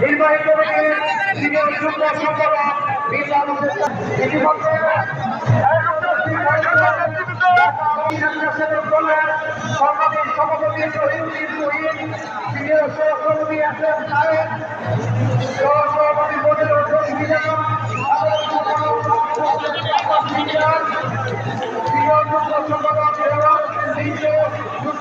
নির্বাহী কমিটির সিনিয়র যুগ্ম সম্পাদক সর্বাধিক সভাপতি শহীদ সিনিয়র সহকর্মী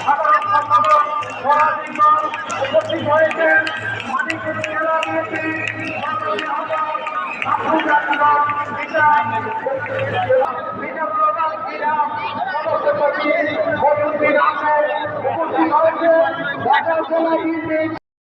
সভাপতি সকল পদাধিক উপস্থিত হয়েছেন।